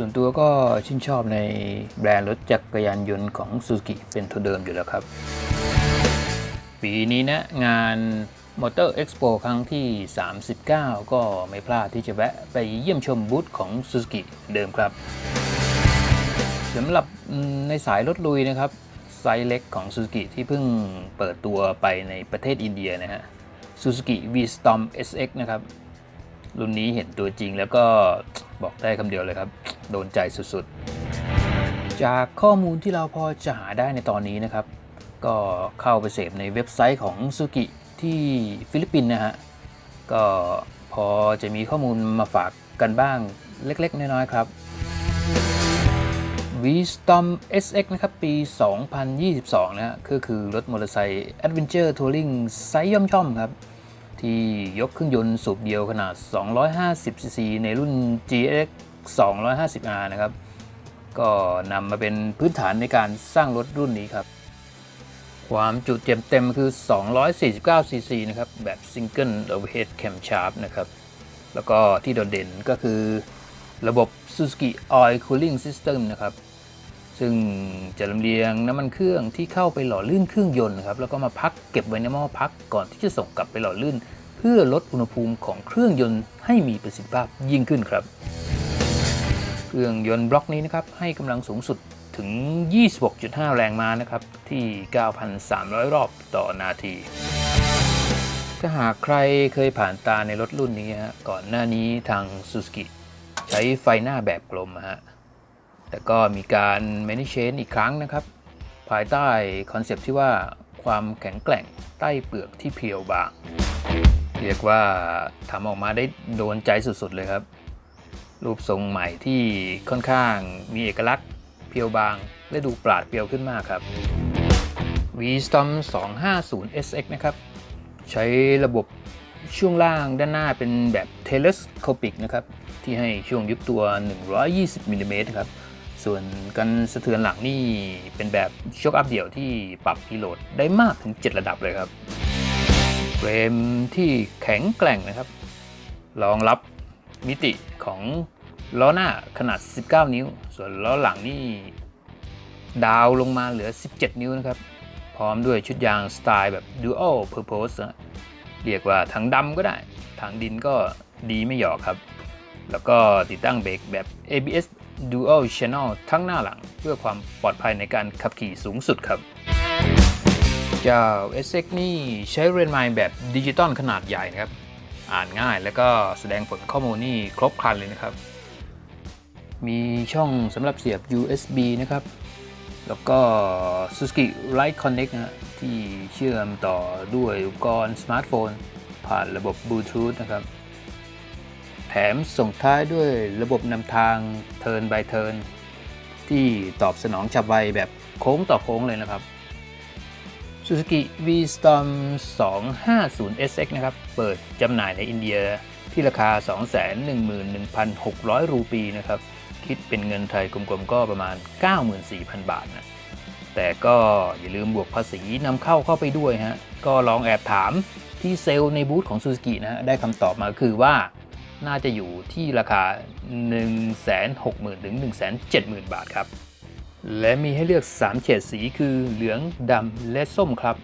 ่วนตัวก็ชื่นชอบในแบรนด์รถจักรยานยนต์ของซูซูกิเป็นทุนเดิมอยู่แล้วครับ ปีนี้นะงาน Motor Expo ครั้งที่ 39 ก็ไม่พลาดที่จะแวะไปเยี่ยมชมบูธของ Suzuki เดิมครับสำหรับในสายรถลุยนะครับไซส์เล็กของ Suzuki ที่เพิ่งเปิดตัวไปในประเทศอินเดียนะฮะ Suzuki V-Storm SX นะครับ รุ่นนี้เห็นตัวจริงแล้วก็บอกได้คำเดียวเลยครับ โดนใจสุดๆ จากข้อมูลที่เราพอจะหาได้ในตอนนี้นะครับ ก็เข้าไปเสพในเว็บไซต์ของซูกิที่ฟิลิปปินส์นะฮะ ก็พอจะมีข้อมูลมาฝากกันบ้างเล็กๆ น้อยๆ ครับ v s t o m SX นะครับ ปี 2022 นะฮะก็คือรถมอเตอร์ไซค์ Adventure Touring ไซส์ย่อมช่อมครับ ที่ยกเครื่องยนต์สูบเดียวขนาด 250cc ในรุ่น GX 250R นะครับ ก็นำมาเป็นพื้นฐานในการสร้างรถรุ่นนี้ครับ ความจุเต็มเต็มๆคือ 249cc นะครับ แบบ Single Overhead Camshaft นะครับ แล้วก็ที่โดดเด่นก็คือระบบ Suzuki Oil Cooling System นะครับ ซึ่งจะลำเลียงน้ำมันเครื่องที่เข้าไปหล่อลื่นเครื่องยนต์ครับแล้วก็มาพักเก็บไว้ในหม้อพักก่อนที่จะส่งกลับไปหล่อลื่น เพื่อลดอุณหภูมิของเครื่องยนต์ให้มีประสิทธิภาพยิ่งขึ้นครับ เครื่องยนต์บล็อกนี้นะครับให้กำลังสูงสุดถึง 26.5 แรงม้านะครับที่ 9,300 รอบต่อนาที ถ้าหากใครเคยผ่านตาในรถรุ่นนี้ฮะก่อนหน้านี้ทาง Suzuki ใช้ไฟหน้าแบบกลมฮะ แต่ก็มีการ manage change อีกครั้งนะครับ ภายใต้คอนเซปต์ที่ว่าความแข็งแกร่งใต้เปลือกที่เพียวบาง เรียกว่าทำออกมาได้โดนใจสุดๆเลยครับ รูปทรงใหม่ที่ค่อนข้างมีเอกลักษณ์เพียวบาง และดูปราดเปรียวขึ้นมากครับ V-Storm 250 SX นะครับ ใช้ระบบช่วงล่างด้านหน้าเป็นแบบ telescopic นะครับ ที่ให้ช่วงยุบตัว 120 มิลลิเมตรครับ ส่วนกันสะเทือนหลังนี่เป็นแบบชกอัพเดี่ยวที่ปรับพิโลดได้มากถึง 7 ระดับเลยครับเฟรมที่แข็งแกร่งนะครับรองรับมิติของล้อหน้าขนาด 19 นิ้ว ส่วนล้อหลังนี่ดาวลงมาเหลือ 17 นิ้วนะครับ พร้อมด้วยชุดยางสไตล์แบบ Dual Purpose นะเรียกว่าถังดำก็ได้ถังดินก็ดีไม่หยอกครับ แล้วก็ติดตั้งเบรกแบบ ABS Dual Channel ทั้งหน้าหลังเพื่อความปลอดภัยในการขับขี่สูงสุดครับ เจ้า SX นี่ใช้เรียนไมล์แบบดิจิตอลขนาดใหญ่นะครับ อ่านง่ายแล้วก็แสดงผลข้อมูลนี่ครบครันเลยนะครับ มีช่องสำหรับเสียบ USB นะครับ แล้วก็ Suzuki Light Connect นะที่เชื่อมต่อด้วยอุปกรณ์สมาร์ทโฟน ผ่านระบบบลูทูธนะครับ แถมส่งท้ายด้วยระบบนำทาง Turn by Turn ที่ตอบสนองฉับไวแบบโค้งต่อโค้งเลยนะครับ Suzuki V-Storm 250 SX นะครับ เปิดจำหน่ายในอินเดียที่ราคา 211,600 รูปีนะครับ คิดเป็นเงินไทยกลมๆก็ประมาณ 94,000 บาทนะ แต่ก็อย่าลืมบวกภาษีนำเข้าเข้าไปด้วยฮะ ก็ลองแอบถามที่เซลล์ในบูธของ Suzuki นะ ได้คำตอบมาคือว่า น่าจะอยู่ที่ราคา 160,000ถึง170,000 บาทครับ และมีให้เลือก 3 เฉดสีคือเหลืองดำและส้มครับ